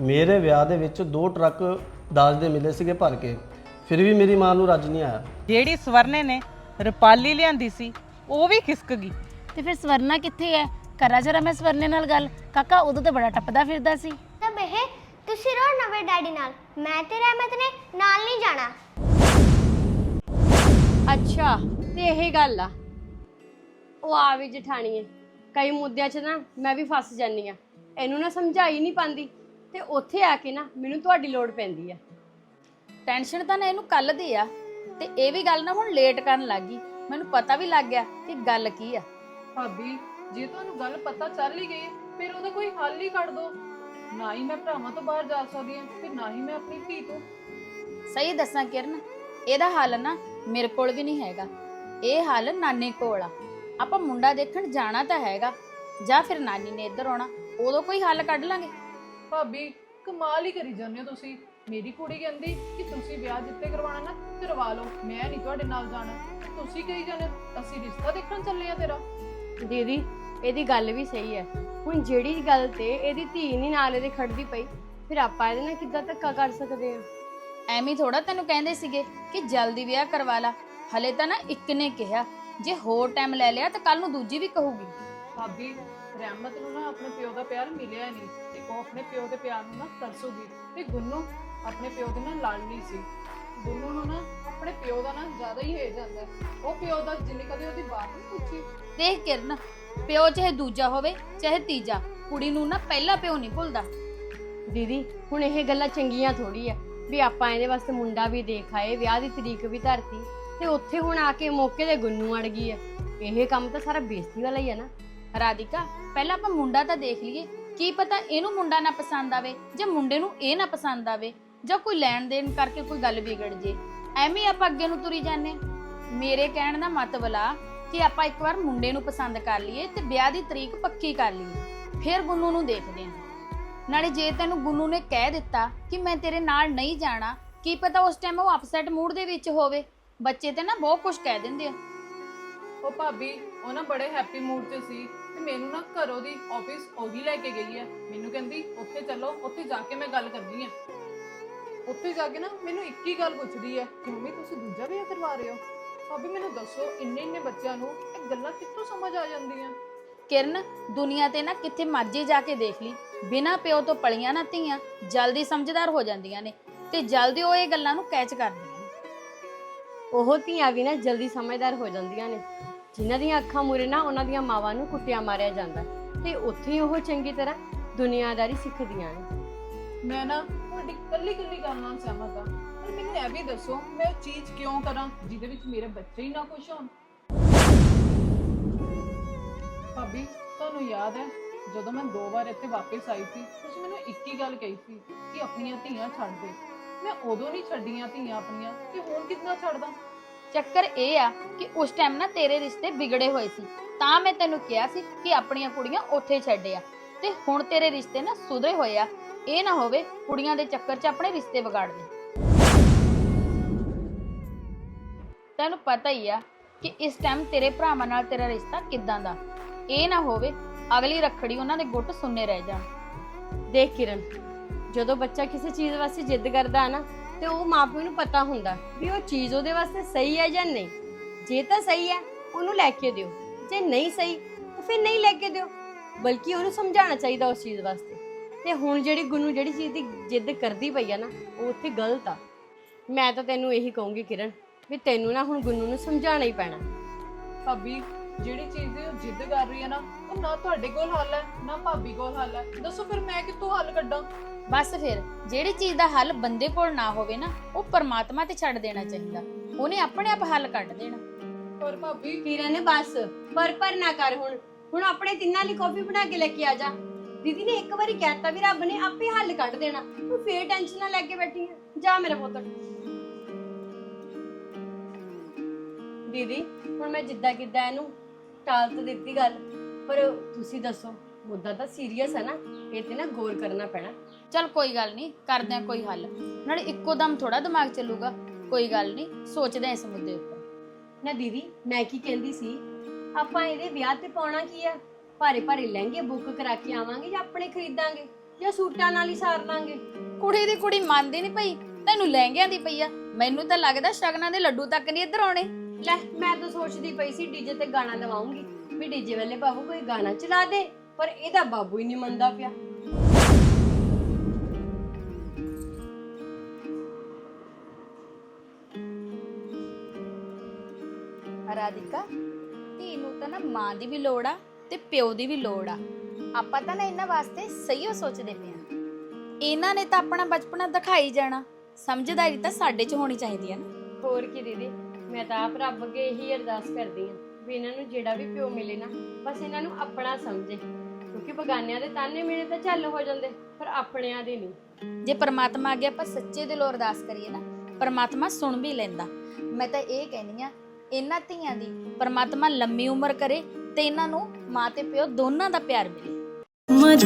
ਮੇਰੇ ਵਿਆਹ ਦੇ ਵਿੱਚ ਦੋ ਟਰੱਕ ਦਾਜ ਦੇ ਮਿਲੇ ਸੀਗੇ ਭਰ ਕੇ। ਫਿਰ ਵੀ ਮੇਰੀ ਮਾਂ ਨੂੰ ਰੱਜ ਨਹੀਂ ਆਇਆ। ਜਿਹੜੀ ਸਵਰਨੇ ਨੇ ਰੁਪਾਲੀ ਲਿਆਂਦੀ ਸੀ ਉਹ ਵੀ ਖਿਸਕ ਗਈ। ਤੇ ਫਿਰ ਸਵਰਨਾ ਕਿੱਥੇ ਹੈ? ਕਰਾ ਜਰਾ ਮੈਂ ਸਵਰਨੇ ਨਾਲ ਗੱਲ। ਕਾਕਾ ਉਦੋਂ ਤੇ ਬੜਾ ਟੱਪਦਾ ਫਿਰਦਾ ਸੀ। ਤਾਂ ਬਹਿ ਤੁਸੀਂ ਰਹੋ ਨਵੇਂ ਡੈਡੀ ਨਾਲ। ਮੈਂ ਤੇ ਰਹਿਮਤ ਨੇ ਨਾਲ ਨਹੀਂ ਜਾਣਾ। ਅੱਛਾ ਤੇ ਇਹ ਗੱਲ ਆ। ਉਹ ਆ ਵੀ ਜਠਾਣੀਏ ਕਈ ਮੁੱਦਿਆਂ 'ਚ ਨਾ ਮੈਂ ਵੀ ਫਸ ਜਾਂਦੀ ਆ ਇਹਨੂੰ ਨਾ ਸਮਝਾਈ ਨਹੀਂ ਪਾਉਂਦੀ। ਤੇ ਉੱਥੇ ਆ ਕੇ ਨਾ ਮੈਨੂੰ ਤੁਹਾਡੀ ਲੋੜ ਪੈਂਦੀ ਆ। ਟੈਨਸ਼ਨ ਤਾਂ ਨਾ ਇਹਨੂੰ ਕੱਲ ਦੀ ਆ। ਤੇ ਇਹ ਵੀ ਗੱਲ ਨਾ ਹੁਣ ਲੇਟ ਕਰਨ ਲੱਗ ਗਈ। ਮੈਨੂੰ ਪਤਾ ਵੀ ਲੱਗ ਗਿਆ ਕਿ ਗੱਲ ਕੀ ਆ। ਭਾਬੀ ਜੇ ਤੁਹਾਨੂੰ ਗੱਲ ਪਤਾ ਚੱਲ ਹੀ ਗਈ ਫਿਰ ਉਹਦਾ ਕੋਈ ਹੱਲ ਹੀ ਕੱਢ ਦੋ। ਨਾ ਹੀ ਮੈਂ ਭਰਾਵਾਂ ਤੋਂ ਬਾਹਰ ਜਾ ਸਕਦੀ ਹਾਂ ਤੇ ਨਾ ਹੀ ਮੈਂ ਆਪਣੀ ਧੀ ਤੋਂ। ਸਹੀ ਦੱਸਾਂ ਕਿਰਨ ਇਹਦਾ ਹੱਲ ਨਾ ਮੇਰੇ ਕੋਲ ਵੀ ਨਹੀਂ ਹੈਗਾ। ਇਹ ਹੱਲ ਨਾਨੀ ਕੋਲ ਆ। ਆਪਾਂ ਮੁੰਡਾ ਦੇਖਣ ਜਾਣਾ ਤਾਂ ਹੈਗਾ ਜਾਂ ਫਿਰ ਨਾਨੀ ਨੇ ਇੱਧਰ ਆਉਣਾ ਉਦੋਂ ਕੋਈ ਹੱਲ ਕੱਢ ਲਾਂਗੇ। ਭਾਬੀ ਕਮਾਲ ਹੀ ਕਰੀ ਜਾਂਦੇ ਹੋ ਤੁਸੀਂ। ਮੇਰੀ ਕੁੜੀ ਕਹਿੰਦੀ ਕਿ ਤੁਸੀਂ ਵਿਆਹ ਜਿੱਤੇ ਕਰਵਾਉਣਾ ਨਾ ਕਰਵਾ ਲਓ। ਮੈਂ ਨਹੀਂ ਤੁਹਾਡੇ ਨਾਲ ਜਾਣਾ। ਤੁਸੀਂ ਕਹੀ ਜਾਂਦੇ ਹੋ, ਅਸੀਂ ਰਿਸ਼ਤਾ ਦੇਖਣ ਚੱਲੇ ਆ ਤੇਰਾ। ਦੀਦੀ ਇਹਦੀ ਗੱਲ ਵੀ ਸਹੀ ਹੈ। ਹੁਣ ਜਿਹੜੀ ਗੱਲ ਤੇ ਇਹਦੀ ਧੀ ਨਹੀਂ ਨਾਲ ਇਹਦੇ ਖੜਦੀ ਪਈ ਫਿਰ ਆਪਾਂ ਇਹਦੇ ਨਾਲ ਕਿੱਦਾਂ ਧੱਕਾ ਕਰ ਸਕਦੇ ਆ ਐਵੇਂ ਥੋੜਾ ਤੈਨੂੰ ਕਹਿੰਦੇ ਸੀਗੇ ਕਿ ਜਲਦੀ ਵਿਆਹ ਕਰਵਾ ਲਾ। ਹਲੇ ਤਾਂ ਨਾ ਇੱਕ ਨੇ ਕਿਹਾ ਜੇ ਹੋਰ ਟਾਈਮ ਲੈ ਲਿਆ ਤਾਂ ਕੱਲ ਨੂੰ ਦੂਜੀ ਵੀ ਕਹੂਗੀ। ਭਾਬੀ ਰਹਿਮਤ ਨੂੰ ਨਾ ਆਪਣੇ ਪਿਓ ਦਾ ਪਿਆਰ ਮਿਲਿਆ ਨਹੀਂ। ਉਹ ਆਪਣੇ ਪਿਓ ਦੇ ਪਿਆਰ ਨੂੰ ਨਾ ਤਰਸੂਗੀ ਤੇ ਗੁੰਨੂ ਆਪਣੇ ਪਿਓ ਦੇ ਨਾਲ ਲੜਨੀ ਸੀ। ਗੁੰਨੂ ਨੂੰ ਨਾ ਆਪਣੇ ਪਿਓ ਦਾ ਨਾ ਜ਼ਿਆਦਾ ਹੀ ਹੈ ਜਾਂਦਾ ਹੈ। ਉਹ ਪਿਓ ਦਾ ਜਿੰਨੀ ਕਦੇ ਉਹਦੀ ਬਾਤ ਨਹੀਂ ਪੁੱਛੀ। ਦੇਖ ਕਿਰਨ ਪਿਓ ਚਾਹੇ ਦੂਜਾ ਹੋਵੇ ਚਾਹੇ ਤੀਜਾ ਕੁੜੀ ਨੂੰ ਨਾ ਪਹਿਲਾ ਪਿਓ ਨਹੀਂ ਭੁੱਲਦਾ। ਦੀਦੀ ਹੁਣ ਇਹ ਗੱਲਾਂ ਚੰਗੀਆਂ ਥੋੜੀ ਆ ਵੀ ਆਪਾਂ ਇਹਦੇ ਵਾਸਤੇ ਮੁੰਡਾ ਵੀ ਦੇਖ ਆਏ ਵਿਆਹ ਦੀ ਤਰੀਕ ਵੀ ਧਰਤੀ ਤੇ ਉੱਥੇ ਹੁਣ ਆ ਕੇ ਮੌਕੇ ਤੇ ਗੁੰਨੂ ਅੜ ਗਈ ਆ। ਇਹ ਕੰਮ ਤਾਂ ਸਾਰਾ ਬੇਇੱਜ਼ਤੀ ਵਾਲਾ ਹੀ ਆ ਨਾ। ਰਾਧਿਕਾ ਪਹਿਲਾਂ ਆਪਾਂ ਮੁੰਡਾ ਤਾਂ ਦੇਖ ਲਈਏ ਕੀ ਪਤਾ ਇਹਨੂੰ ਮੁੰਡਾ ਨਾ ਪਸੰਦ ਆਵੇ ਜਾਂ ਮੁੰਡੇ ਨੂੰ ਇਹ ਨਾ ਪਸੰਦ ਆਵੇ ਜਾਂ ਕੋਈ ਲੈਣ ਦੇਣ ਕਰਕੇ ਕੋਈ ਗੱਲ ਵਿਗੜ ਜੇ। ਐਵੇਂ ਆਪਾਂ ਅੱਗੇ ਨੂੰ ਤੁਰੀ ਜਾਂਦੇ ਮੇਰੇ ਕਹਿਣ ਦਾ ਮਤਲਬ ਕਿ ਆਪਾਂ ਇੱਕ ਵਾਰ ਮੁੰਡੇ ਨੂੰ ਪਸੰਦ ਕਰ ਲਈਏ ਤੇ ਵਿਆਹ ਦੀ ਤਰੀਕ ਪੱਕੀ ਕਰ ਲਈਏ। ਫਿਰ ਗੁੰਨੂ ਨੂੰ ਦੇਖਦੇ ਹਾਂ। ਨਾਲੇ ਜੇ ਤੈਨੂੰ ਗੁੰਨੂ ਨੇ ਕਹਿ ਦਿੱਤਾ ਕਿ ਮੈਂ ਤੇਰੇ ਨਾਲ ਨਹੀਂ ਜਾਣਾ, ਕੀ ਪਤਾ ਉਸ ਟਾਈਮ ਉਹ ਅਪਸੈਟ ਮੂਡ ਦੇ ਵਿੱਚ ਹੋਵੇ। ਬੱਚੇ ਤੇ ਨਾ ਬਹੁਤ ਕੁਝ ਕਹਿ ਦਿੰਦੇ ਆ। ਉਹ ਭਾਬੀ ਉਹ ਨਾ ਬੜੇ ਹੈਪੀ ਮੂਡ 'ਚ ਸੀ ਤੇ ਮੈਨੂੰ ਨਾ ਘਰੋਂ ਦੀ ਆਫਿਸ ਉਹੀ ਲੈ ਕੇ ਗਈ ਹੈ। ਮੈਨੂੰ ਕਹਿੰਦੀ ਉੱਥੇ ਚੱਲੋ ਉੱਥੇ ਜਾ ਕੇ ਮੈਂ ਗੱਲ ਕਰਨੀ ਹੈ। ਉੱਥੇ ਜਾ ਕੇ ਨਾ ਮੈਨੂੰ ਇੱਕ ਹੀ ਗੱਲ ਪੁੱਛਦੀ ਹੈ ਕਿ ਮੰਮੀ ਤੁਸੀਂ ਦੂਜਾ ਵਿਆਹ ਕਰਵਾ ਰਹੇ ਹੋ? ਭਾਬੀ ਮੈਨੂੰ ਦੱਸੋ ਇੰਨੇ ਇੰਨੇ ਬੱਚਿਆਂ ਨੂੰ ਇਹ ਗੱਲਾਂ ਕਿੱਥੋਂ ਸਮਝ ਆ ਜਾਂਦੀਆਂ? ਕਿਰਨ ਦੁਨੀਆ ਤੇ ਨਾ ਕਿੱਥੇ ਮਰਜ਼ੀ ਜਾ ਕੇ ਦੇਖ ਲਈ। ਬਿਨਾ ਪਿਓ ਤੋਂ ਪਲੀਆਂ ਨਾ ਧੀਆਂ ਜਲਦੀ ਸਮਝਦਾਰ ਹੋ ਜਾਂਦੀਆਂ ਨੇ ਤੇ ਜਲਦੀ ਉਹ ਇਹ ਗੱਲਾਂ ਨੂੰ ਕੈਚ ਕਰਦੀਆਂ ਨੇ। ਉਹ ਧੀਆਂ ਵੀ ਨਾ ਜਲਦੀ ਸਮਝਦਾਰ ਹੋ ਜਾਂਦੀਆਂ ਨੇ। ਜਿਨ੍ਹਾਂ ਦੀਆਂ ਅੱਖਾਂ ਮੂਰੇ ਨਾ ਉਹਨਾਂ ਦੀਆਂ ਮਾਵਾਂ ਨੂੰ ਕੁੱਟਿਆ ਮਾਰਿਆ ਜਾਂਦਾ ਤੇ ਉੱਥੇ ਉਹ ਚੰਗੀ ਤਰ੍ਹਾਂ ਦੁਨੀਆਦਾਰੀ ਸਿੱਖਦੀਆਂ ਨੇ। ਮੈਂ ਨਾ ਤੁਹਾਡੀ ਕੱਲੀ ਕੱਲੀ ਗੱਲ ਨਾਲ ਸਹਿਮਤ ਹਾਂ। ਪਰ ਮੈਨੂੰ ਇਹ ਵੀ ਦੱਸੋ, ਮੈਂ ਉਹ ਚੀਜ਼ ਕਿਉਂ ਕਰਾਂ ਜਿਹਦੇ ਵਿੱਚ ਮੇਰੇ ਬੱਚੇ ਹੀ ਨਾ ਖੁਸ਼ ਹੋਣ? ਭਾਬੀ, ਤੁਹਾਨੂੰ ਯਾਦ ਹੈ, ਜਦੋਂ ਮੈਂ ਦੋ ਵਾਰ ਇੱਥੇ ਵਾਪਸ ਆਈ ਸੀ, ਤੁਸੀਂ ਮੈਨੂੰ ਇੱਕ ਹੀ ਗੱਲ ਕਹੀ ਸੀ ਕਿ ਆਪਣੀਆਂ ਧੀਆਂ ਛੱਡ ਦੇ। ਮੈਂ ਉਦੋਂ ਨਹੀਂ ਛੱਡੀਆਂ ਧੀਆਂ ਆਪਣੀਆਂ, ਤੇ ਹੁਣ ਕਿੱਦਾਂ ਛੱਡਦਾ? ਚੱਕਰ ਇਹ ਆ ਕਿ ਉਸ ਟਾਈਮ ਨਾ ਤੇਰੇ ਰਿਸ਼ਤੇ ਵਿਗੜੇ ਹੋਏ ਸੀ। ਤਾਂ ਮੈਂ ਤੈਨੂੰ ਕਿਹਾ ਸੀ ਕਿ ਆਪਣੀਆਂ ਕੁੜੀਆਂ ਉੱਥੇ ਛੱਡਿਆ ਤੇ ਹੁਣ ਤੇਰੇ ਰਿਸ਼ਤੇ ਨਾ ਸੁਧਰੇ ਹੋਏ ਆ। ਇਹ ਨਾ ਹੋਵੇ ਕੁੜੀਆਂ ਦੇ ਚੱਕਰ 'ਚ ਆਪਣੇ ਰਿਸ਼ਤੇ ਵਿਗਾੜ ਦੇ ਤੈਨੂੰ ਪਤਾ ਹੀ ਆ ਕਿ ਇਸ ਟਾਈਮ ਤੇਰੇ ਭਰਾਵਾਂ ਨਾਲ ਤੇਰਾ ਰਿਸ਼ਤਾ ਕਿੱਦਾਂ ਦਾ। ਇਹ ਨਾ ਹੋਵੇ ਅਗਲੀ ਰੱਖੜੀ ਉਹਨਾਂ ਦੇ ਗੁੱਟ ਸੁੰਨੇ ਰਹਿ ਜਾਣ। ਦੇਖ ਕਿਰਨ, ਜਦੋਂ ਬੱਚਾ ਕਿਸੇ ਚੀਜ਼ ਵਾਸਤੇ ਜਿੱਦ ਕਰਦਾ ਹੈ ਨਾ ਤੇ ਉਹ ਮਾਪਿਆਂ ਨੂੰ ਪਤਾ ਹੁੰਦਾ ਵੀ ਉਹ ਚੀਜ਼ ਉਹਦੇ ਵਾਸਤੇ ਸਹੀ ਹੈ ਜਾਂ ਨਹੀਂ। ਜੇ ਤਾਂ ਸਹੀ ਹੈ, ਉਹਨੂੰ ਲੈ ਕੇ ਦਿਓ। ਜੇ ਨਹੀਂ ਸਹੀ, ਤਾਂ ਫਿਰ ਨਹੀਂ ਲੈ ਕੇ ਦਿਓ। ਬਲਕਿ ਉਹਨੂੰ ਸਮਝਾਉਣਾ ਚਾਹੀਦਾ ਉਸ ਚੀਜ਼ ਵਾਸਤੇ। ਤੇ ਹੁਣ ਜਿਹੜੀ ਗੁੰਨੂ ਜਿਹੜੀ ਚੀਜ਼ ਦੀ ਜਿੱਦ ਕਰਦੀ ਪਈ ਆ ਨਾ, ਉਹ ਉੱਥੇ ਗਲਤ ਆ। ਮੈਂ ਤਾਂ ਤੈਨੂੰ ਇਹੀ ਕਹੂੰਗੀ ਕਿਰਨ, ਵੀ ਤੈਨੂੰ ਨਾ ਹੁਣ ਗੁੰਨੂ ਨੂੰ ਸਮਝਾਉਣਾ ਹੀ ਪੈਣਾ। ਭਾਬੀ ਜਿਹੜੀ ਚੀਜ਼ ਦੀ ਉਹ ਜਿੱਦ ਕਰ ਰਹੀ ਹੈ ਨਾ ਉਹ ਨਾ ਤੁਹਾਡੇ ਕੋਲ ਹੱਲ ਹੈ ਨਾ ਭਾਬੀ ਕੋਲ ਹੱਲ ਹੈ। ਦੱਸੋ ਫਿਰ ਮੈਂ ਕਿੱਥੋਂ ਹੱਲ ਕੱਢਾਂ? ਬਸ ਫਿਰ ਜਿਹੜੀ ਚੀਜ਼ ਦਾ ਹੱਲ ਬੰਦੇ ਕੋਲ ਨਾ ਹੋਵੇ ਨਾ ਉਹ ਪਰਮਾਤਮਾ ਤੇ ਛੱਡ ਦੇਣਾ ਚਾਹੀਦਾ। ਉਹਨੇ ਆਪਣੇ ਆਪ ਹੱਲ ਕੱਢ ਦੇਣਾ। ਪਰ ਭਾਬੀ? ਕਿਰਨ ਬਸ ਪਰ ਪਰ ਨਾ ਕਰ ਹੁਣ। ਹੁਣ ਆਪਣੇ ਤਿੰਨਾਂ ਲਈ ਕਾਫੀ ਬਣਾ ਕੇ ਲੈ ਕੇ ਆ ਜਾ। ਦੀਦੀ ਨੇ ਇੱਕ ਵਾਰੀ ਕਹਿਤਾ ਵੀ ਰੱਬ ਨੇ ਆਪੇ ਹੱਲ ਕੱਢ ਦੇਣਾ। ਤੂੰ ਫੇਰ ਟੈਨਸ਼ਨ ਨਾ ਲੈ ਕੇ ਬੈਠੀ ਆ। ਜਾ ਮੇਰਾ ਪੁੱਤ। ਦੀਦੀ ਹੁਣ ਮੈਂ ਜਿੱਦਾਂ ਕਿੱਦਾਂ ਇਹਨੂੰ ਟਾਲ ਤਾਂ ਦਿੱਤੀ ਗੱਲ। ਪਰ ਤੁਸੀਂ ਦੱਸੋ ਮੁੱਦਾ ਤਾਂ ਸੀਰੀਅਸ ਹੈ ਨਾ ਇਹ ਤੇ ਨਾ ਗੌਰ ਕਰਨਾ ਪੈਣਾ। ਚਲ ਕੋਈ ਗੱਲ ਨਹੀਂ ਕਰਦੇ ਆ ਕੋਈ ਹੱਲ। ਨਾਲੇ ਇੱਕੋ ਦਮ ਥੋੜਾ ਦਿਮਾਗ ਚੱਲੂਗਾ। ਕੋਈ ਗੱਲ ਨਹੀਂ ਸੋਚਦੇ ਆ ਇਸ ਮੁੱਦੇ ਉੱਪਰ। ਨਾ ਦੀਦੀ ਮੈਂ ਕੀ ਕਹਿੰਦੀ ਸੀ? ਆਪਾਂ ਇਹਦੇ ਵਿਆਹ ਤੇ ਪਾਉਣਾ ਕੀ ਆ? ਭਾਰੇ ਭਾਰੇ ਲਹਿੰਗੇ ਬੁੱਕ ਕਰਾ ਕੇ ਆਵਾਂਗੇ ਜਾਂ ਆਪਣੇ ਖਰੀਦਾਂਗੇ? ਜਾਂ ਸੂਟਾਂ ਨਾਲ ਹੀ ਸਾਰ ਲਾਂਗੇ? ਕੁੜੀ ਦੀ ਕੁੜੀ ਮੰਨਦੀ ਨਹੀਂ ਪਈ ਤੈਨੂੰ ਲਹਿੰਗਿਆਂ ਦੀ ਪਈ ਆ। ਮੈਨੂੰ ਤਾਂ ਲੱਗਦਾ ਸ਼ਗਨਾਂ ਦੇ ਲੱਡੂ ਤੱਕ ਨਹੀਂ ਇੱਧਰ ਆਉਣੇ। ਲੈ ਮੈਂ ਤਾਂ ਸੋਚਦੀ ਪਈ ਸੀ ਡੀਜੇ ਤੇ ਗਾਣਾ ਲਵਾਉਂਗੀ। ਵੀ ਡੀਜੇ ਵਾਲੇ ਬਾਬੂ ਕੋਈ ਗਾਣਾ ਚਲਾ ਦੇ ਪਰ ਇਹਦਾ ਬਾਬੂ ਹੀ ਨਹੀਂ ਮੰਨਦਾ ਪਿਆ। ਰਾਧਿਕਾ ਧੀ ਨੂੰ ਤਾਂ ਨਾ ਮਾਂ ਦੀ ਵੀ ਲੋੜ ਆ ਤੇ ਪਿਓ ਦੀ ਵੀ ਲੋੜ ਆ। ਆਪਾਂ ਤਾਂ ਨਾ ਇਹਨਾਂ ਵਾਸਤੇ ਸਹੀਓ ਸੋਚਦੇ ਪਏ ਆ। ਇਹਨਾਂ ਨੇ ਤਾਂ ਆਪਣਾ ਬਚਪਨਾ ਦਿਖਾਈ ਜਾਣਾ। ਸਮਝਦਾਰੀ ਤਾਂ ਸਾਡੇ 'ਚ ਹੋਣੀ ਚਾਹੀਦੀ ਆ ਨਾ। ਹੋਰ ਕੀ ਦੀਦੀ? ਮੈਂ ਤਾਂ ਆਪ ਰੱਬ ਅੱਗੇ ਇਹੀ ਅਰਦਾਸ ਕਰਦੀ ਹਾਂ ਵੀ ਇਹਨਾਂ ਨੂੰ ਜਿਹੜਾ ਵੀ ਪਿਓ ਮਿਲੇ ਨਾ ਬਸ ਇਹਨਾਂ ਨੂੰ ਆਪਣਾ ਸਮਝੇ। ਕਿਉਂਕਿ ਬਗਾਨਿਆਂ ਦੇ ਤਾਨੇ ਮਿਲੇ ਤਾਂ ਚੱਲ ਹੋ ਜਾਂਦੇ ਪਰ ਆਪਣਿਆਂ ਦੇ ਨਹੀਂ। ਜੇ ਪਰਮਾਤਮਾ ਅੱਗੇ ਆਪਾਂ ਸੱਚੇ ਦਿਲੋਂ ਅਰਦਾਸ ਕਰੀਏ ਨਾ ਪਰਮਾਤਮਾ ਸੁਣ ਵੀ ਲੈਂਦਾ। ਮੈਂ ਤਾਂ ਇਹ ਕਹਿਨੀ ਆ ਇਹਨਾਂ ਧੀਆਂ ਦੀ ਪਰਮਾਤਮਾ ਲੰਮੀ ਉਮਰ ਕਰੇ ਤੇ ਇਹਨਾਂ ਨੂੰ ਮਾਂ ਤੇ ਪਿਓ ਦੋਨਾਂ ਦਾ ਪਿਆਰ ਮਿਲੇ। ਹਾਇਓ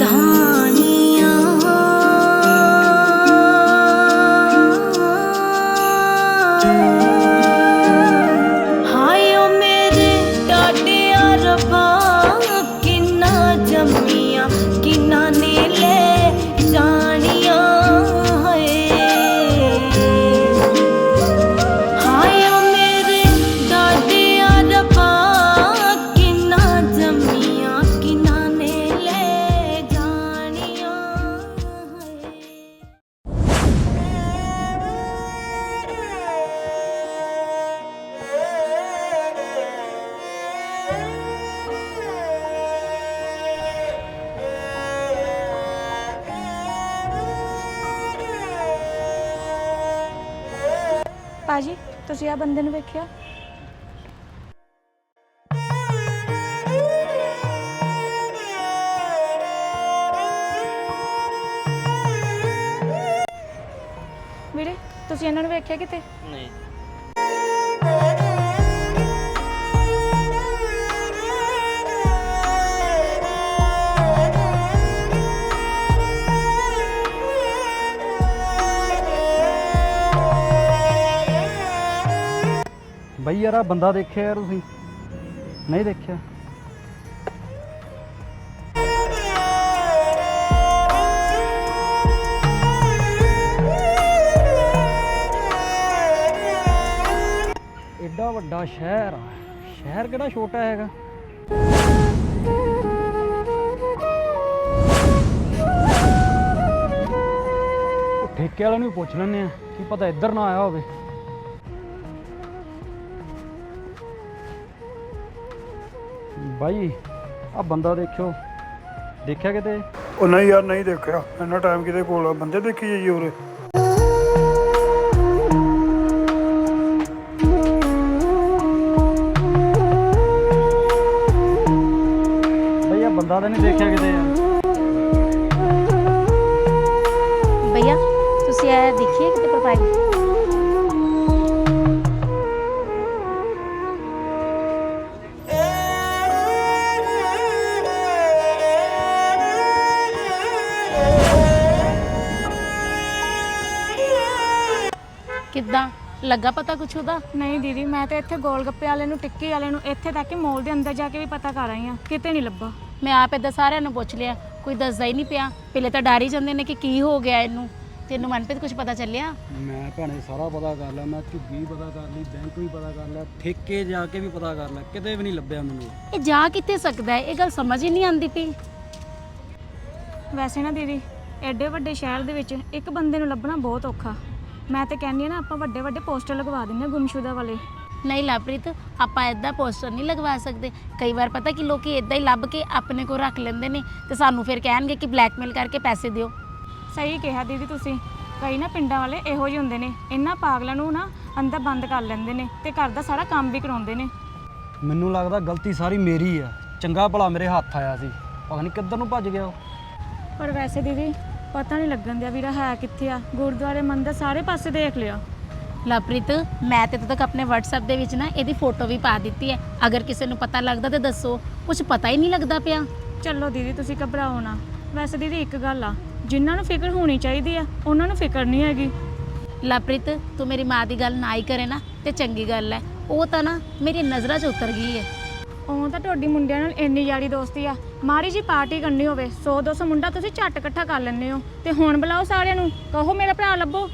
ਤੁਸੀਂ ਆ ਬੰਦੇ ਨੂੰ ਵੇਖਿਆ? ਵੀਰੇ ਤੁਸੀਂ ਇਹਨਾਂ ਨੂੰ ਵੇਖਿਆ ਕਿਤੇ? ਨਹੀਂ। ਬਈ ਯਾਰ ਆ ਬੰਦਾ ਦੇਖਿਆ ਯਾਰ ਤੁਸੀਂ। ਨਹੀਂ ਦੇਖਿਆ। ਐਡਾ ਵੱਡਾ ਸ਼ਹਿਰ ਆ। ਸ਼ਹਿਰ ਕਿਹੜਾ ਛੋਟਾ ਹੈਗਾ? ਉਹ ਠੇਕੇ ਵਾਲੇ ਨੂੰ ਵੀ ਪੁੱਛ ਲੈਂਦੇ ਆ, ਕੀ ਪਤਾ ਇੱਧਰ ਨਾ ਆਇਆ ਹੋਵੇ। ਬਾਈ ਆ ਬੰਦਾ ਦੇਖਿਓ। ਦੇਖਿਆ ਕਿਤੇ? ਉਹ ਨਹੀਂ ਯਾਰ ਨਹੀਂ ਦੇਖਿਆ। ਇੰਨਾ ਟਾਈਮ ਕਿਤੇ ਕੋਲ ਆ? ਬੰਦੇ ਦੇਖੀ ਜਾਈਏ ਉਰੇ। ਬਈ ਆ ਬੰਦਾ ਤਾਂ ਨਹੀਂ ਦੇਖਿਆ ਕਿਤੇ ਯਾਰ। ਭਈਆ ਤੁਸੀਂ ਇਹ ਦੇਖੀਏ ਕਿਤੇ ਪ੍ਰੋਫਾਈਲ ਲੱਗਾ ਪਤਾ ਕੁਛ ਉਹਦਾ? ਨਹੀਂ ਦੀਦੀ ਮੈਂ ਤਾਂ ਇੱਥੇ ਗੋਲ ਗੱਪੇ ਵਾਲੇ ਨੂੰ ਟਿੱਕੀ ਵਾਲੇ ਨੂੰ ਇੱਥੇ ਤੱਕ ਕਿ ਮੋਲ ਦੇ ਅੰਦਰ ਜਾ ਕੇ ਵੀ ਪਤਾ ਕਰ ਆਈ ਆ ਕਿਤੇ ਨਹੀਂ ਲੱਭਾ। ਮੈਂ ਆਪ ਏਦਾਂ ਸਾਰਿਆਂ ਨੂੰ ਪੁੱਛ ਲਿਆ ਕੋਈ ਦੱਸਦਾ ਹੀ ਨਹੀਂ ਪਿਆ। ਪਹਿਲੇ ਤਾਂ ਡਰ ਹੀ ਜਾਂਦੇ ਨੇ ਕਿ ਕੀ ਹੋ ਗਿਆ ਇਹਨੂੰ। ਤੈਨੂੰ ਮਨਪ੍ਰੀਤ ਕੁਝ ਪਤਾ ਚੱਲਿਆ? ਮੈਂ ਭੈਣੇ ਸਾਰਾ ਪਤਾ ਕਰ ਲਿਆ ਮੈਂ ਝੁੱਗੀ ਪਤਾ ਕਰ ਲਈ ਬੈਂਕ ਵੀ ਪਤਾ ਕਰ ਲਿਆ ਠੇਕੇ ਜਾ ਕੇ ਵੀ ਪਤਾ ਕਰ ਲਿਆ ਕਿਤੇ ਵੀ ਨਹੀਂ ਲੱਭਿਆ ਮੈਨੂੰ। ਇਹ ਜਾ ਕਿੱਥੇ ਸਕਦਾ ਹੈ? ਇਹ ਗੱਲ ਸਮਝ ਹੀ ਨਹੀਂ ਆਉਂਦੀ ਪਈ। ਵੈਸੇ ਨਾ ਦੀਦੀ ਐਡੇ ਵੱਡੇ ਸ਼ਹਿਰ ਦੇ ਵਿੱਚ ਇੱਕ ਬੰਦੇ ਨੂੰ ਲੱਭਣਾ ਬਹੁਤ ਔਖਾ। ਮੈਂ ਤਾਂ ਕਹਿੰਦੀ ਆ ਨਾ ਆਪਾਂ ਵੱਡੇ ਵੱਡੇ ਪੋਸਟਰ ਲਗਵਾ ਦਿੰਦੇ ਆ ਗੁੰਮਸ਼ੁਦਾ ਵਾਲੇ। ਨਹੀਂ ਲਵਪ੍ਰੀਤ ਆਪਾਂ ਇਦਾਂ ਪੋਸਟਰ ਨਹੀਂ ਲਗਵਾ ਸਕਦੇ। ਕਈ ਵਾਰ ਪਤਾ ਕਿ ਲੋਕੀ ਇਦਾਂ ਹੀ ਲੱਭ ਕੇ ਆਪਣੇ ਕੋਲ ਰੱਖ ਲੈਂਦੇ ਨੇ ਤੇ ਸਾਨੂੰ ਫਿਰ ਕਹਿਣਗੇ ਕਿ ਬਲੈਕਮੇਲ ਕਰਕੇ ਪੈਸੇ ਦਿਓ। ਸਹੀ ਕਿਹਾ ਦੀਦੀ ਤੁਸੀਂ। ਕਈ ਨਾ ਪਿੰਡਾਂ ਵਾਲੇ ਇਹੋ ਜਿਹੇ ਹੁੰਦੇ ਨੇ ਇਹਨਾਂ ਪਾਗਲਾਂ ਨੂੰ ਨਾ ਅੰਦਰ ਬੰਦ ਕਰ ਲੈਂਦੇ ਨੇ ਤੇ ਘਰ ਦਾ ਸਾਰਾ ਕੰਮ ਵੀ ਕਰਾਉਂਦੇ ਨੇ। ਮੈਨੂੰ ਲੱਗਦਾ ਗਲਤੀ ਸਾਰੀ ਮੇਰੀ ਆ। ਚੰਗਾ ਭਲਾ ਮੇਰੇ ਹੱਥ ਆਇਆ ਸੀ। ਪਤਾ ਨਹੀਂ ਕਿੱਧਰ ਨੂੰ ਭੱਜ ਗਿਆ ਉਹ। ਪਰ ਵੈਸੇ ਦੀਦੀ ਪਤਾ ਨਹੀਂ ਲੱਗਣ ਦਿਆ ਵੀਰਾ ਹੈ ਕਿੱਥੇ ਆ। ਗੁਰਦੁਆਰੇ ਮੰਦਰ ਸਾਰੇ ਪਾਸੇ ਦੇਖ ਲਿਆ। ਲਵਪ੍ਰੀਤ ਮੈਂ ਤੇ ਤੱਕ ਆਪਣੇ WhatsApp ਦੇ ਵਿੱਚ ਨਾ ਇਹਦੀ ਫੋਟੋ ਵੀ ਪਾ ਦਿੱਤੀ ਹੈ। ਅਗਰ ਕਿਸੇ ਨੂੰ ਪਤਾ ਲੱਗਦਾ ਤੇ ਦੱਸੋ। ਕੁਝ ਪਤਾ ਹੀ ਨਹੀਂ ਲੱਗਦਾ ਪਿਆ। ਚਲੋ ਦੀਦੀ ਤੁਸੀਂ ਘਬਰਾਓ ਨਾ। ਵੈਸੇ ਦੀਦੀ ਇੱਕ ਗੱਲ ਆ। ਜਿਨ੍ਹਾਂ ਨੂੰ ਫਿਕਰ ਹੋਣੀ ਚਾਹੀਦੀ ਆ ਉਹਨਾਂ ਨੂੰ ਫਿਕਰ ਨਹੀਂ ਹੈਗੀ। ਲਵਪ੍ਰੀਤ ਤੂੰ ਮੇਰੀ ਮਾਂ ਦੀ ਗੱਲ ਨਾ ਹੀ ਕਰੇ ਨਾ ਤੇ ਚੰਗੀ ਗੱਲ ਹੈ। ਉਹ ਤਾਂ ਨਾ ਮੇਰੀ ਨਜ਼ਰਾਂ 'ਚ ਉਤਰ ਗਈ ਹੈ। ਉਹ ਤਾਂ ਤੁਹਾਡੀ ਮੁੰਡਿਆਂ ਨਾਲ ਇੰਨੀ ਯਾਰੀ ਦੋਸਤੀ ਆ। ਮਾੜੀ ਜੀ ਪਾਰਟੀ ਕਰਨੀ ਹੋਵੇ 100 200 ਮੁੰਡਾ ਤੁਸੀਂ ਝੱਟ ਇਕੱਠਾ ਕਰ ਲੈਂਦੇ ਹੋ, ਤੇ ਹੁਣ ਬੁਲਾਓ ਸਾਰਿਆਂ ਨੂੰ, ਕਹੋ ਮੇਰਾ ਭਰਾ ਲੱਭੋ।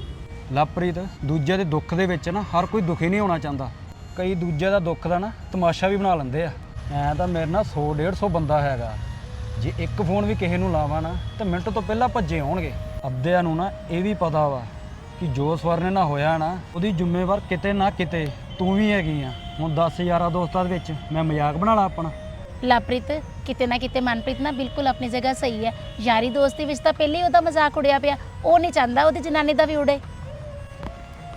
ਲਵਪ੍ਰੀਤ ਦੂਜਿਆਂ ਦੇ ਦੁੱਖ ਦੇ ਵਿੱਚ ਨਾ ਹਰ ਕੋਈ ਦੁਖੀ ਨਹੀਂ ਹੋਣਾ ਚਾਹੁੰਦਾ। ਕਈ ਦੂਜਿਆਂ ਦਾ ਦੁੱਖ ਦਾ ਨਾ ਤਮਾਸ਼ਾ ਵੀ ਬਣਾ ਲੈਂਦੇ ਆ। ਐ ਤਾਂ ਮੇਰੇ ਨਾਲ 100 150 ਬੰਦਾ ਹੈਗਾ। ਜੇ ਇੱਕ ਫੋਨ ਵੀ ਕਿਸੇ ਨੂੰ ਲਾਵਾਂ ਨਾ, ਤਾਂ ਮਿੰਟ ਤੋਂ ਪਹਿਲਾਂ ਭੱਜੇ ਹੋਣਗੇ ਅੱਧਿਆਂ ਨੂੰ ਨਾ ਇਹ ਵੀ ਪਤਾ ਵਾ ਕਿ ਜੋ ਸਵਰਨੇ ਨਾਲ ਹੋਇਆ ਨਾ, ਉਹਦੀ ਜ਼ਿੰਮੇਵਾਰ ਕਿਤੇ ਨਾ ਕਿਤੇ ਤੂੰ ਵੀ ਹੈਗੀ ਆ। ਹੁਣ 10 ਯਾਰਾਂ ਦੋਸਤਾਂ ਦੇ ਵਿੱਚ ਮੈਂ ਮਜ਼ਾਕ ਬਣਾ ਲਾ ਆਪਣਾ। ਲਵਪ੍ਰੀਤ ਕਿਤੇ ਨਾ ਕਿਤੇ ਮਨਪ੍ਰੀਤ ਨਾ ਬਿਲਕੁਲ ਆਪਣੀ ਜਗ੍ਹਾ ਸਹੀ ਹੈ। ਯਾਰੀ ਦੋਸਤੀ ਵਿੱਚ ਤਾਂ ਪਹਿਲੇ ਹੀ ਉਹਦਾ ਮਜ਼ਾਕ ਉੜਿਆ ਪਿਆ। ਉਹ ਨਹੀਂ ਚਾਹੁੰਦਾ ਉਹਦੀ ਜਨਾਨੀ ਦਾ ਵੀ ਉੜੇ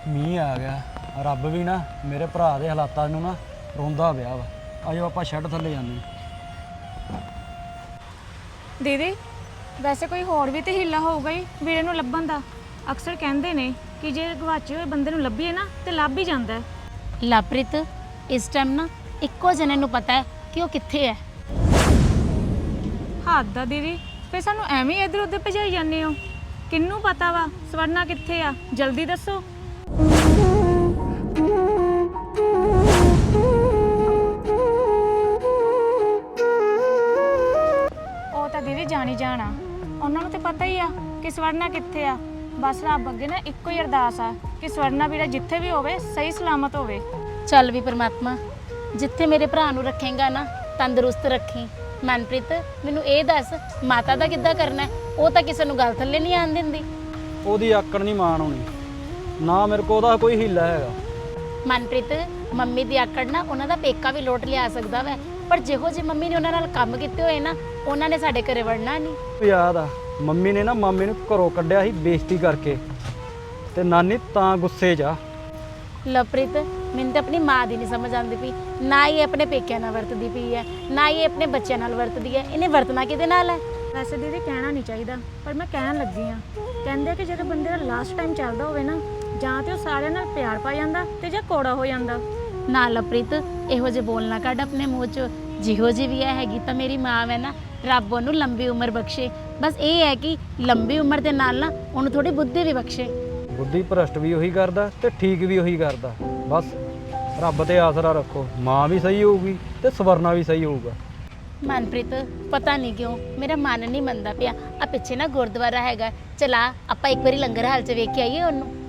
ਮੀਂਹ ਆ ਗਿਆ। ਰੱਬ ਵੀ ਨਾ ਮੇਰੇ ਭਰਾ ਦੇ ਹਾਲਾਤਾਂ ਨੂੰ ਨਾ ਰੋਂਦਾ ਪਿਆ ਵਾ। ਆਜੋ ਆਪਾਂ ਸ਼ੈੱਡ ਥੱਲੇ ਜਾਂਦੇ ਹਾਂ। ਦੀਦੀ ਵੈਸੇ ਕੋਈ ਹੋਰ ਵੀ ਤੇ ਹਿੱਲਾ ਹੋਊਗਾ ਹੀ ਵੀਰੇ ਨੂੰ ਲੱਭਣ ਦਾ? ਅਕਸਰ ਕਹਿੰਦੇ ਨੇ ਕਿ ਜੇ ਗਵਾਚੇ ਹੋਏ ਬੰਦੇ ਨੂੰ ਲੱਭੀਏ ਨਾ ਤੇ ਲੱਭ ਹੀ ਜਾਂਦਾ ਹੈ। ਇਸ ਟਾਈਮ ਨਾ ਇੱਕੋ ਜਣੇ ਨੂੰ ਪਤਾ ਹੈ ਕਿ ਉਹ ਕਿੱਥੇ ਹੈ ਹੱਦ ਦਾ ਦੀਦੀ ਫੇ ਸਾਨੂੰ ਐਵੇਂ ਇਧਰ ਉਧਰ ਭਜਾਈ ਜਾਂਦੇ ਹੋ। ਕਿੰਨੂੰ ਪਤਾ ਵਾ ਸਵਰਨਾ ਕਿੱਥੇ ਆ? ਜਲਦੀ ਦੱਸੋ। ਉਹ ਤਾਂ ਦੀਦੀ ਜਾਣੀ ਜਾਣਾ ਉਹਨਾਂ ਨੂੰ ਤੇ ਪਤਾ ਹੀ ਆ ਕਿ ਸਵਰਨਾ ਕਿੱਥੇ ਆ। ਬਸ ਰੱਬ ਅੱਗੇ ਨਾ ਇੱਕੋ ਹੀ ਅਰਦਾਸ ਆ ਕਿ ਸਵਰਨਾ ਵੀਰਾ ਜਿੱਥੇ ਵੀ ਹੋਵੇ ਸਹੀ ਸਲਾਮਤ ਹੋਵੇ। ਚੱਲ ਵੀ ਪ੍ਰਮਾਤਮਾ ਜਿੱਥੇ ਮੇਰੇ ਭਰਾ ਨੂੰ ਰੱਖੇਗਾ ਨਾ ਤੰਦਰੁਸਤ ਰੱਖੀ। ਮਨਪ੍ਰੀਤ ਮੈਨੂੰ ਇਹ ਦੱਸ ਮਾਤਾ ਦਾ ਕਿੱਦਾਂ ਕਰਨਾ ਹੈ? ਉਹ ਤਾਂ ਕਿਸੇ ਨੂੰ ਗੱਲ ਥੱਲੇ ਨਹੀਂ ਆਣ ਦਿੰਦੀ। ਉਹਦੀ ਆਕੜ ਨਹੀਂ ਮਾਣ ਹੋਣੀ। ਨਾ ਮੇਰੇ ਕੋਲ ਉਹਦਾ ਕੋਈ ਹੀਲਾ ਹੈਗਾ। ਮਨਪ੍ਰੀਤ ਮੰਮੀ ਦੀ ਆਕੜ ਨਾ ਉਹਨਾਂ ਦਾ ਪੇਕਾ ਵੀ ਲੋਟ ਲਿਆ ਸਕਦਾ ਵੈ। ਪਰ ਜਿਹੋ ਜੇ ਮੰਮੀ ਨੇ ਉਹਨਾਂ ਨਾਲ ਕੰਮ ਕੀਤੇ ਹੋਏ ਨਾ ਉਹਨਾਂ ਨੇ ਸਾਡੇ ਘਰੇ ਵੜਨਾ ਨਹੀਂ। ਯਾਦ ਆ ਮੰਮੀ ਨੇ ਨਾ ਮਾਮੇ ਨੂੰ ਘਰੋਂ ਕੱਢਿਆ ਸੀ ਬੇਇੱਜ਼ਤੀ ਕਰਕੇ। ਤੇ ਨਾਨੀ ਤਾਂ ਗੁੱਸੇ 'ਚ ਆ। ਲਵਪ੍ਰੀਤ ਮੈਨੂੰ ਤਾਂ ਆਪਣੀ ਮਾਂ ਦੀ ਨਹੀਂ ਸਮਝ ਆਉਂਦੀ ਪਈ। ਨਾ ਹੀ ਇਹ ਆਪਣੇ ਪੇਕਿਆਂ ਨਾਲ ਵਰਤਦੀ ਪਈ ਹੈ ਨਾ ਹੀ ਇਹ ਆਪਣੇ ਬੱਚਿਆਂ ਨਾਲ ਵਰਤਦੀ ਹੈ। ਇਹਨੇ ਵਰਤਣਾ ਕਿਹਦੇ ਨਾਲ ਹੈ? ਵੈਸੇ ਦੀਦੀ ਕਹਿਣਾ ਨਹੀਂ ਚਾਹੀਦਾ ਪਰ ਮੈਂ ਕਹਿਣ ਲੱਗੀ ਆ ਕਹਿੰਦੇ ਕਿ ਜਦੋਂ ਬੰਦੇ ਦਾ ਲਾਸਟ ਟਾਈਮ ਚੱਲਦਾ ਹੋਵੇ ਨਾ ਜਾਂ ਤੇ ਉਹ ਸਾਰਿਆਂ ਨਾਲ ਪਿਆਰ ਪਾ ਜਾਂਦਾ ਤੇ ਜਾਂ ਕੋੜਾ ਹੋ ਜਾਂਦਾ। ਨਾ ਲਵਪ੍ਰੀਤ ਇਹੋ ਜਿਹੇ ਬੋਲ ਨਾ ਕੱਢ ਆਪਣੇ ਮੂੰਹ 'ਚ। ਜਿਹੋ ਜਿਹੀ ਵੀ ਹੈਗੀ ਤਾਂ ਮੇਰੀ ਮਾਂ ਹੈ ਨਾ ਰੱਬ ਉਹਨੂੰ ਲੰਬੀ ਉਮਰ ਬਖਸ਼ੇ। ਬਸ ਇਹ ਹੈ ਕਿ ਲੰਬੀ ਉਮਰ ਦੇ ਨਾਲ ਨਾ ਉਹਨੂੰ ਥੋੜੀ ਬੁੱਧੀ ਵੀ ਬਖਸ਼ੇ। ਬੁੱਧੀ ਭ੍ਰਸ਼ਟ ਵੀ ਉਹੀ ਕਰਦਾ ਤੇ ਠੀਕ ਵੀ ਉਹੀ ਕਰਦਾ। ਬਸ ਰੱਬ ਤੇ ਆਸਰਾ ਰੱਖੋ। ਮਾਂ ਵੀ ਸਹੀ ਹੋਊਗੀ ਤੇ ਸਵਰਨਾ ਵੀ ਸਹੀ ਹੋਊਗਾ। ਮਨਪ੍ਰੀਤ, ਪਤਾ ਨਹੀਂ ਕਿਉਂ ਮੇਰਾ ਮਨ ਨਹੀਂ ਮੰਨਦਾ ਪਿਆ। ਆ ਪਿੱਛੇ ਨਾ ਗੁਰਦੁਆਰਾ ਹੈਗਾ। ਚਲਾ ਆਪਾਂ ਇੱਕ ਵਾਰੀ ਲੰਗਰ ਹਾਲ 'ਚ ਵੇਖ ਕੇ ਆਈਏ ਉਹਨੂੰ।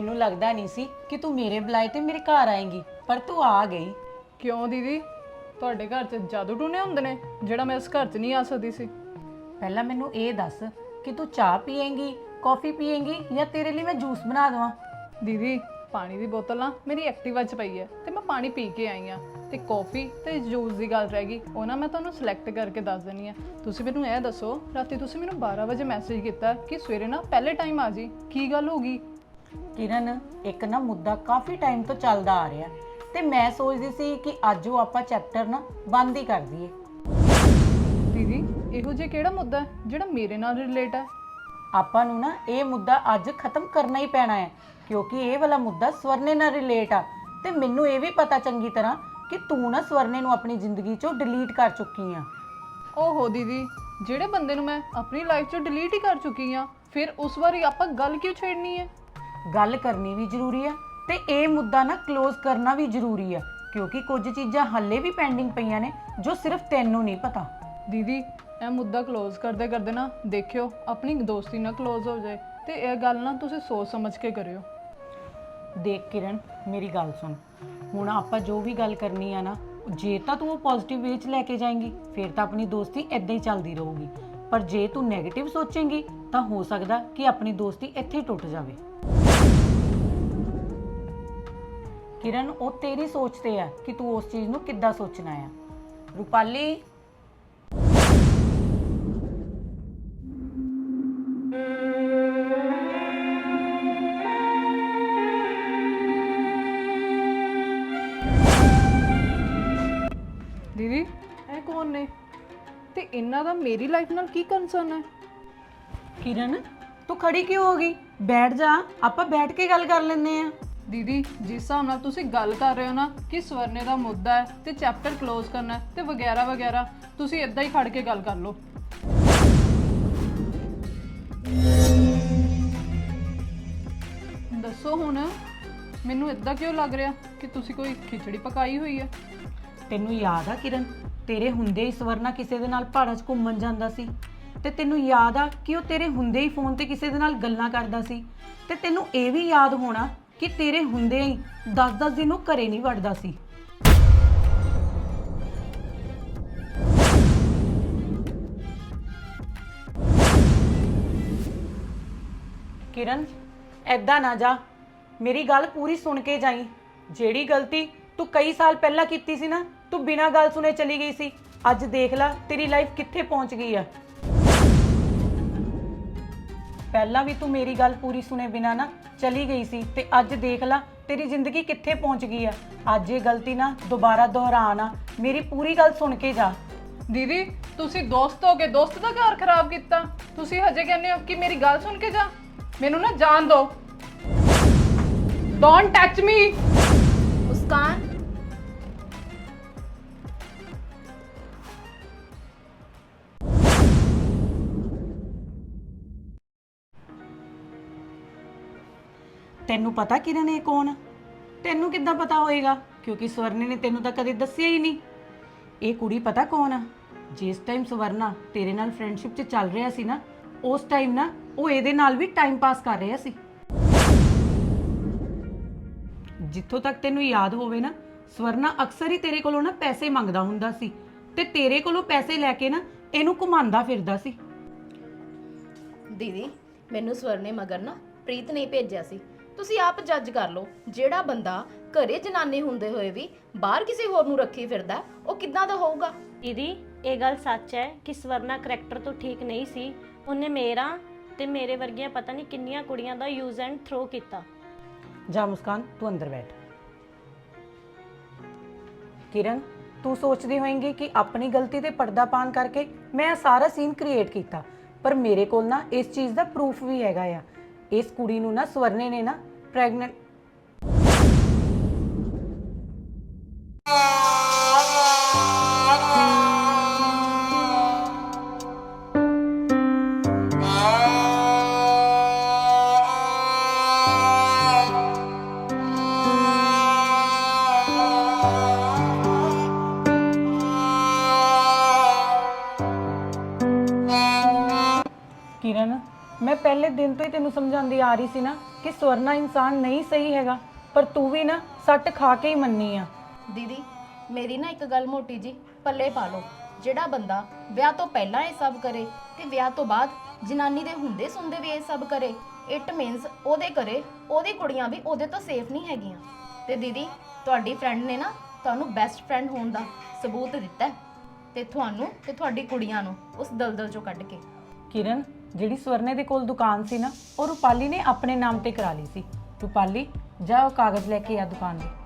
ਮੈਨੂੰ ਲੱਗਦਾ ਨਹੀਂ ਸੀ ਕਿ ਤੂੰ ਮੇਰੇ ਬੁਲਾਏ ਤੇ ਮੇਰੇ ਘਰ ਆਏਂਗੀ ਪਰ ਤੂੰ ਆ ਗਈ। ਕਿਉਂ ਦੀਦੀ? ਤੁਹਾਡੇ ਘਰ 'ਚ ਜਾਦੂ ਟੂਨੇ ਹੁੰਦੇ ਨੇ ਜਿਹੜਾ ਮੈਂ ਇਸ ਘਰ 'ਚ ਨਹੀਂ ਆ ਸਕਦੀ ਸੀ। ਪਹਿਲਾਂ ਮੈਨੂੰ ਇਹ ਦੱਸ ਕਿ ਤੂੰ ਚਾਹ ਪੀਏਂਗੀ ਕਾਫੀ ਪੀਏਂਗੀ ਜਾਂ ਤੇਰੇ ਲਈ ਮੈਂ ਜੂਸ ਬਣਾ ਦਵਾਂ? ਦੀਦੀ ਪਾਣੀ ਦੀ ਬੋਤਲ ਨਾ ਮੇਰੀ ਐਕਟਿਵਾ 'ਚ ਪਈ ਹੈ ਤੇ ਮੈਂ ਪਾਣੀ ਪੀ ਕੇ ਆਈ ਆ ਤੇ ਕੌਫੀ ਤੇ ਜੂਸ ਦੀ ਗੱਲ ਰਹਿ ਗਈ ਉਹ ਨਾ ਮੈਂ ਤੁਹਾਨੂੰ ਸਿਲੈਕਟ ਕਰਕੇ ਦੱਸ ਦਿੰਨੀ ਆ ਤੁਸੀਂ ਮੈਨੂੰ ਇਹ ਦੱਸੋ ਰਾਤੀ ਤੁਸੀਂ ਮੈਨੂੰ 12 ਵਜੇ ਮੈਸੇਜ ਕੀਤਾ ਕਿ ਸਵੇਰੇ ਨਾ ਪਹਿਲੇ ਟਾਈਮ ਆ ਜੀ ਕੀ ਗੱਲ ਹੋ ਗਈ? ਕਿਰਨ ਇੱਕ ਨਾ ਮੁੱਦਾ ਕਾਫੀ ਟਾਈਮ ਤੋਂ ਚੱਲਦਾ ਆ ਰਿਹਾ ਤੇ ਮੈਂ ਸੋਚਦੀ ਸੀ ਕਿ ਅੱਜ ਉਹ ਆਪਾਂ ਚੈਪਟਰ ਨਾ ਬੰਦ ਹੀ ਕਰ ਦਈਏ। ਦੀਦੀ ਇਹੋ ਜਿਹਾ ਕਿਹੜਾ ਮੁੱਦਾ ਹੈ ਜਿਹੜਾ ਮੇਰੇ ਨਾਲ ਰਿਲੇਟ ਹੈ? ਆਪਾਂ ਨੂੰ ਨਾ ਇਹ ਮੁੱਦਾ ਅੱਜ ਖਤਮ ਕਰਨਾ ਹੀ ਪੈਣਾ ਹੈ ਕਿਉਂਕਿ ਇਹ ਵਾਲਾ ਮੁੱਦਾ ਸਵਰਨੇ ਨਾਲ ਰਿਲੇਟ ਆ ਤੇ ਮੈਨੂੰ ਇਹ ਵੀ ਪਤਾ ਚੰਗੀ ਤਰ੍ਹਾਂ ਕਿ ਤੂੰ ਨਾ ਸਵਰਨੇ ਨੂੰ ਆਪਣੀ ਜ਼ਿੰਦਗੀ ਚੋਂ ਡਿਲੀਟ ਕਰ ਚੁੱਕੀ ਆ। ਓਹੋ ਦੀਦੀ ਜਿਹੜੇ ਬੰਦੇ ਨੂੰ ਮੈਂ ਆਪਣੀ ਲਾਈਫ 'ਚੋਂ ਡਿਲੀਟ ਹੀ ਕਰ ਚੁੱਕੀ ਆ ਫਿਰ ਉਸ ਵਾਰੀ ਆਪਾਂ ਗੱਲ ਕਿਉਂ ਛੇੜਨੀ ਹੈ? ਗੱਲ ਕਰਨੀ ਵੀ ਜ਼ਰੂਰੀ ਆ ਤੇ ਇਹ ਮੁੱਦਾ ਨਾ ਕਲੋਜ਼ ਕਰਨਾ ਵੀ ਜ਼ਰੂਰੀ ਆ ਕਿਉਂਕਿ ਕੁਝ ਚੀਜ਼ਾਂ ਹੱਲੇ ਵੀ ਪੈਂਡਿੰਗ ਪਈਆਂ ਨੇ ਜੋ ਸਿਰਫ ਤੈਨੂੰ ਨਹੀਂ ਪਤਾ। ਦੀਦੀ ਇਹ ਮੁੱਦਾ ਕਲੋਜ਼ ਕਰਦੇ ਕਰਦੇ ਨਾ ਦੇਖਿਓ ਆਪਣੀ ਦੋਸਤੀ ਨਾ ਕਲੋਜ਼ ਹੋ ਜਾਏ ਤੇ ਇਹ ਗੱਲ ਨਾ ਤੁਸੀਂ ਸੋਚ ਸਮਝ ਕੇ ਕਰਿਓ। ਦੇਖ ਕਿਰਨ ਮੇਰੀ ਗੱਲ ਸੁਣ। ਹੁਣ ਆਪਾਂ ਜੋ ਵੀ ਗੱਲ ਕਰਨੀ ਆ ਨਾ ਜੇ ਤਾਂ ਤੂੰ ਉਹ ਪੋਜ਼ਿਟਿਵ ਵੇ ਚ ਲੈ ਕੇ ਜਾਏਂਗੀ ਫਿਰ ਤਾਂ ਆਪਣੀ ਦੋਸਤੀ ਇਦਾਂ ਹੀ ਚੱਲਦੀ ਰਹੂਗੀ। ਪਰ ਜੇ ਤੂੰ ਨੈਗੇਟਿਵ ਸੋਚੇਂਗੀ ਤਾਂ ਹੋ ਸਕਦਾ ਕਿ ਆਪਣੀ ਦੋਸਤੀ ਇੱਥੇ ਟੁੱਟ ਜਾਵੇ। ਕਿਰਨ ਉਹ ਤੇਰੀ ਸੋਚ ਤੇ ਆ ਕਿ ਤੂੰ ਉਸ ਚੀਜ਼ ਨੂੰ ਕਿੱਦਾਂ ਸੋਚਣਾ ਆ ਰੂਪਾਲੀ। ਦੀਦੀ ਇਹ ਕੌਣ ਨੇ? ਤੇ ਇਹਨਾਂ ਦਾ ਮੇਰੀ ਲਾਈਫ ਨਾਲ ਕੀ ਕੰਸਰਨ ਹੈ? ਕਿਰਨ ਤੂੰ ਖੜੀ ਕਿਉਂ ਹੋ ਗਈ? ਬੈਠ ਜਾ ਆਪਾਂ ਬੈਠ ਕੇ ਗੱਲ ਕਰ ਲੈਂਦੇ ਆ ਦੀਦੀ, ਜਿਸ ਹਿਸਾਬ ਨਾਲ ਤੁਸੀਂ ਗੱਲ ਕਰ ਰਹੇ ਹੋ ਨਾ ਕਿ ਸਵਰਨੇ ਦਾ ਮੁੱਦਾ ਹੈ ਤੇ ਚੈਪਟਰ ਕਲੋਜ਼ ਕਰਨਾ ਹੈ ਤੇ ਵਗੈਰਾ ਵਗੈਰਾ, ਤੁਸੀਂ ਇਦਾਂ ਹੀ ਖੜ ਕੇ ਗੱਲ ਕਰ ਲਓ। ਦੱਸੋ ਹੁਣ, ਮੈਨੂੰ ਇਦਾਂ ਕਿਉਂ ਲੱਗ ਰਿਹਾ ਕਿ ਤੁਸੀਂ ਕੋਈ ਖਿਚੜੀ ਪਕਾਈ ਹੋਈ ਹੈ? ਤੈਨੂੰ ਯਾਦ ਆ ਕਿਰਨ, ਤੇਰੇ ਹੁੰਦੇ ਹੀ ਸਵਰਨਾ ਕਿਸੇ ਦੇ ਨਾਲ ਪਹਾੜਾਂ 'ਚ ਘੁੰਮਣ ਜਾਂਦਾ ਸੀ ਤੇ ਤੈਨੂੰ ਯਾਦ ਆ ਕਿ ਉਹ ਤੇਰੇ ਹੁੰਦੇ ਹੀ ਫੋਨ ਤੇ ਕਿਸੇ ਦੇ ਨਾਲ ਗੱਲਾਂ ਕਰਦਾ ਸੀ ਤੇ ਤੈਨੂੰ ਇਹ ਵੀ ਯਾਦ ਹੋਣਾ ਕਿ ਤੇਰੇ ਹੁੰਦੇ ਹੀ 10-10 ਦਿਨ ਉਹ ਘਰੇ ਨਹੀਂ ਵੜਦਾ ਸੀ। ਕਿਰਨ ਐਦਾਂ ਨਾ ਜਾ। ਮੇਰੀ ਗੱਲ ਪੂਰੀ ਸੁਣ ਕੇ ਜਾਈ। ਜਿਹੜੀ ਗਲਤੀ ਤੂੰ ਕਈ ਸਾਲ ਪਹਿਲਾਂ ਕੀਤੀ ਸੀ ਨਾ, ਤੂੰ ਬਿਨਾਂ ਗੱਲ ਸੁਣੇ ਚਲੀ ਗਈ ਸੀ। ਅੱਜ ਦੇਖ ਲੈ, ਤੇਰੀ ਲਾਈਫ ਕਿੱਥੇ ਪਹੁੰਚ ਗਈ ਆ। ਪਹਿਲਾਂ ਵੀ ਤੂੰ ਮੇਰੀ ਗੱਲ ਪੂਰੀ ਸੁਣੇ ਬਿਨਾਂ ਨਾ ਚਲੀ ਗਈ ਸੀ ਤੇ ਅੱਜ ਦੇਖ ਲੈ ਤੇਰੀ ਜ਼ਿੰਦਗੀ ਕਿੱਥੇ ਪਹੁੰਚ ਗਈ ਆ। ਅੱਜ ਇਹ ਗਲਤੀ ਨਾ ਦੁਬਾਰਾ ਦੁਹਰਾ ਨਾ ਮੇਰੀ ਪੂਰੀ ਗੱਲ ਸੁਣ ਕੇ ਜਾ। ਦੀਦੀ ਤੁਸੀਂ ਦੋਸਤ ਹੋ ਕੇ ਦੋਸਤ ਦਾ ਘਰ ਖਰਾਬ ਕੀਤਾ। ਤੁਸੀਂ ਹਜੇ ਕਹਿੰਦੇ ਹੋ ਕਿ ਮੇਰੀ ਗੱਲ ਸੁਣ ਕੇ ਜਾ। ਮੈਨੂੰ ਨਾ ਜਾਣ ਦਿਓ। ਡੋਂਟ ਟੱਚ ਮੀ ਮੁਸਕਾਨ ਤੈਨੂੰ ਪਤਾ ਕਿਰਨ ਇਹ ਕੌਣ ਆ? ਤੈਨੂੰ ਕਿੱਦਾਂ ਪਤਾ ਹੋਏਗਾ? ਕਿਉਂਕਿ ਸਵਰਨੇ ਨੇ ਤੈਨੂੰ ਤਾਂ ਕਦੇ ਦੱਸਿਆ ਹੀ ਨਹੀਂ। ਇਹ ਕੁੜੀ ਪਤਾ ਕੌਣ ਆ? ਜਿਸ ਟਾਈਮ ਸਵਰਨਾ ਤੇਰੇ ਨਾਲ ਫਰੈਂਡਸ਼ਿਪ 'ਚ ਚੱਲ ਰਿਹਾ ਸੀ ਨਾ, ਉਸ ਟਾਈਮ ਨਾ ਉਹ ਇਹਦੇ ਨਾਲ ਵੀ ਟਾਈਮ ਪਾਸ ਕਰ ਰਿਹਾ ਸੀ। ਜਿੱਥੋਂ ਤੱਕ ਤੈਨੂੰ ਯਾਦ ਹੋਵੇ ਨਾ, ਸਵਰਨਾ ਅਕਸਰ ਹੀ ਤੇਰੇ ਕੋਲੋਂ ਨਾ ਪੈਸੇ ਮੰਗਦਾ ਹੁੰਦਾ ਸੀ ਤੇ ਤੇਰੇ ਕੋਲੋਂ ਪੈਸੇ ਲੈ ਕੇ ਨਾ ਇਹਨੂੰ ਘੁਮਾਉਂਦਾ ਫਿਰਦਾ ਸੀ। ਦੀਦੀ, ਮੈਨੂੰ ਸਵਰਨੇ ਮਗਰ ਨਾ ਪ੍ਰੀਤ ਨੇ ਹੀ ਭੇਜਿਆ ਸੀ। ਤੁਸੀਂ ਆਪ ਜੱਜ ਕਰ ਲਓ ਜਿਹੜਾ ਬੰਦਾ ਘਰੇ ਜਨਾਨੀ ਹੁੰਦੇ ਹੋਏ ਵੀ ਬਾਹਰ ਕਿਸੇ ਹੋਰ ਨੂੰ ਰੱਖੀ ਫਿਰਦਾ ਉਹ ਕਿੱਦਾਂ ਦਾ ਹੋਊਗਾ? ਦੀਦੀ ਇਹ ਗੱਲ ਸੱਚ ਹੈ ਕਿ ਸਵਰਨਾ ਕਰੈਕਟਰ ਤੋਂ ਠੀਕ ਨਹੀਂ ਸੀ। ਉਹਨੇ ਮੇਰਾ ਤੇ ਮੇਰੇ ਵਰਗੀਆਂ ਪਤਾ ਨਹੀਂ ਕਿੰਨੀਆਂ ਕੁੜੀਆਂ ਦਾ ਯੂਜ਼ ਐਂਡ ਥਰੋ ਕੀਤਾ। ਜਾ ਮੁਸਕਾਨ ਤੂੰ ਅੰਦਰ ਬੈਠ। ਕਿਰਨ ਤੂੰ ਸੋਚਦੀ ਹੋਏਂਗੀ ਕਿ ਆਪਣੀ ਗਲਤੀ ਤੇ ਪਰਦਾ ਪਾਣ ਕਰਕੇ ਮੈਂ ਇਹ ਸਾਰਾ ਸੀਨ ਕ੍ਰੀਏਟ ਕੀਤਾ ਪਰ ਮੇਰੇ ਕੋਲ ਨਾ ਇਸ ਚੀਜ਼ ਦਾ ਪ੍ਰੂਫ ਵੀ ਹੈਗਾ ਆ। ਇਸ ਕੁੜੀ ਨੂੰ ਨਾ ਸਵਰਨੇ ਨੇ ਨਾ ਪ੍ਰੈਗਨੈਂਟ ਪਹਿਲੇ ਦਿਨ ਤੋਂ ਹੀ ਤੈਨੂੰ ਸਮਝਾਉਂਦੀ ਆ ਰਹੀ ਸੀ ਨਾ ਕਿ ਸਵਰਨਾ ਇਨਸਾਨ ਨਹੀਂ ਸਹੀ ਹੈਗਾ ਪਰ ਤੂੰ ਵੀ ਨਾ ਸੱਟ ਖਾ ਕੇ ਹੀ ਮੰਨੀ ਆ। ਦੀਦੀ ਮੇਰੀ ਨਾ ਇੱਕ ਗੱਲ ਮੋਟੀ ਜੀ ਪੱਲੇ ਪਾ ਲਓ। ਜਿਹੜਾ ਬੰਦਾ ਵਿਆਹ ਤੋਂ ਪਹਿਲਾਂ ਇਹ ਸਭ ਕਰੇ ਤੇ ਵਿਆਹ ਤੋਂ ਬਾਅਦ ਜਨਾਨੀ ਦੇ ਹੁੰਦੇ ਸੁਣਦੇ ਵੀ ਇਹ ਸਭ ਕਰੇ ਇਟ ਮੀਨਸ ਉਹਦੇ ਕਰੇ ਉਹਦੀ ਕੁੜੀਆਂ ਵੀ ਉਹਦੇ ਤੋਂ ਸੇਫ ਨਹੀਂ ਹੈਗੀਆਂ। ਤੇ ਦੀਦੀ ਤੁਹਾਡੀ ਫਰੈਂਡ ਨੇ ਨਾ ਤੁਹਾਨੂੰ ਬੈਸਟ ਫਰੈਂਡ ਹੋਣ ਦਾ ਸਬੂਤ ਦਿੱਤਾ ਹੈ। ਤੇ ਤੁਹਾਨੂੰ ਤੇ ਤੁਹਾਡੀ ਕੁੜੀਆਂ ਨੂੰ ਉਸ ਦਲਦਲ ਚੋਂ ਕੱਢ ਕੇ। ਕਿਰਨ ਜਿਹੜੀ ਸਵਰਨੇ ਦੇ ਕੋਲ ਦੁਕਾਨ ਸੀ ਨਾ, ਉਹ ਰੂਪਾਲੀ ਨੇ ਆਪਣੇ ਨਾਮ ਤੇ ਕਰਾ ਲਈ ਸੀ। ਰੂਪਾਲੀ, ਜਾ ਉਹ ਕਾਗਜ਼ ਲੈ ਕੇ ਆ ਦੁਕਾਨ ਦੇ